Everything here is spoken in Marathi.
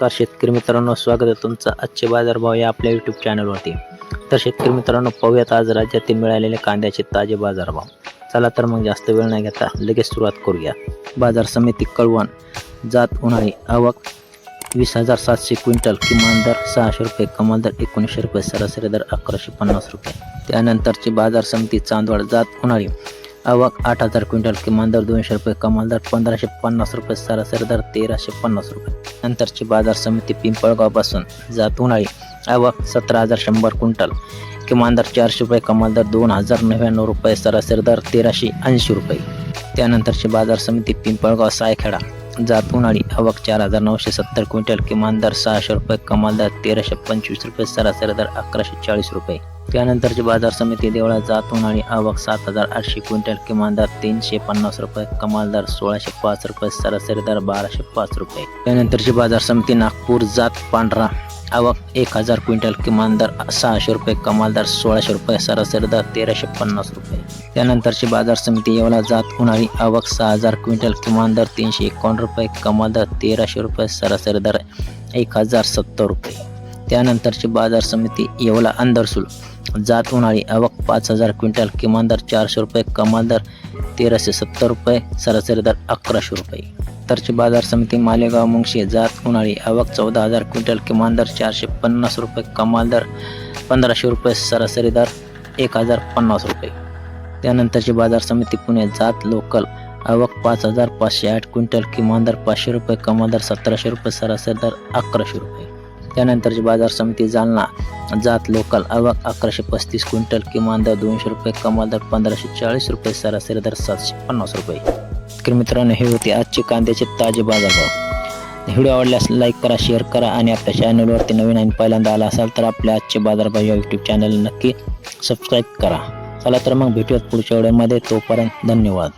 नमस्कार शेतकरी मित्रांनो स्वागत आहे तुमचं आजचे बाजारभाव या आपल्या यूट्यूब चॅनलवरती तर शेतकरी मित्रांनो पाहूयात आज राज्यातील मिळालेले कांद्याचे ताजे बाजारभाव. चला तर मग जास्त वेळ नाही घेता लगेच सुरुवात करूया. बाजार समिती कळवण जात उन्हाळी आवक वीस हजार सातशे क्विंटल किमान दर सहाशे रुपये कमाल दर एकोणीसशे रुपये सरासरी दर अकराशे पन्नास रुपये. त्यानंतरची बाजार समिती चांदवड जात उन्हाळी आवक आठ हजार क्विंटल किमान दर दोनशे रुपये कमाल दर पंधराशे पन्नास रुपये सरासरी दर तेराशे पन्नास रुपये. नंतरची बाजार समिती पिंपळगावपासून जात उन्हाळी आवक सतरा हजार शंभर क्विंटल. किमान दर चारशे रुपये कमाल दर दोन हजार नव्याण्णव रुपये सरासरी दर तेराशे ऐंशी रुपये. त्यानंतरची बाजार समिती पिंपळगाव सायखेडा जात उन्हाळी आवक चार हजार नऊशे सत्तर क्विंटल किमान दर सहाशे रुपये कमाल दर तेराशे पंचवीस रुपये सरासरी दर अकराशे चाळीस रुपये. त्यानंतरची बाजार समिती देवळा जात उन्हाळी आवक सात हजार आठशे क्विंटल किमान दर तीनशे पन्नास रुपये कमाल दर सोळाशे पाच रुपये सरासरी दर बाराशे पाच रुपये. त्यानंतरची बाजार समिती नागपूर जात पांढरा. आवक एक हजार क्विंटल किमान दर सहाशे रुपये कमाल दर सोळाशे रुपये सरासरी दर तेराशे पन्नास रुपये. त्यानंतरची बाजार समिती येवला जात उन्हाळी आवक सहा हजार क्विंटल किमान दर तीनशे एकावन्न रुपये कमाल दर तेराशे रुपये सरासरी दर एक हजार सत्तर रुपये. त्यानंतरची बाजार समिती येवला अंदरसूल जात उन्हाळी आवक पाच हजार क्विंटल किमान दर चारशे रुपये कमाल दर तेराशे सत्तर रुपये सरासरी दर अकराशे रुपये. तरची बाजार समिती मालेगाव मुंगशी जात उन्हाळी आवक चौदा हजार क्विंटल किमान दर चारशे पन्नास रुपये कमाल दर पंधराशे रुपये सरासरी दर एक हजार पन्नास रुपये. त्यानंतरची बाजार समिती पुणे जात लोकल आवक पाच हजार पाचशे आठ क्विंटल किमान दर पाचशे रुपये कमाल दर सतराशे रुपये सरासरी दर अकराशे रुपये. त्यानंतरची बाजार समिती जालना जात लोकल आवक अकराशे पस्तीस क्विंटल किमान दर दोनशे रुपये कमाल दर पंधराशे चाळीस रुपये सरासरी दर सातशे पन्नास रुपये. तर मित्रांनो हे होते आजचे कांद्याचे ताजे बाजारभाव. व्हिडिओ आवडल्यास लाईक करा शेअर करा आणि आपल्या चॅनलवरती नवीन आणि पहिल्यांदा आला असाल तर आपल्या आजचे बाजारभाव या यूट्यूब चॅनल नक्की सबस्क्राईब करा. चला तर मग भेटूयात पुढच्या व्हिडिओमध्ये. तोपर्यंत धन्यवाद.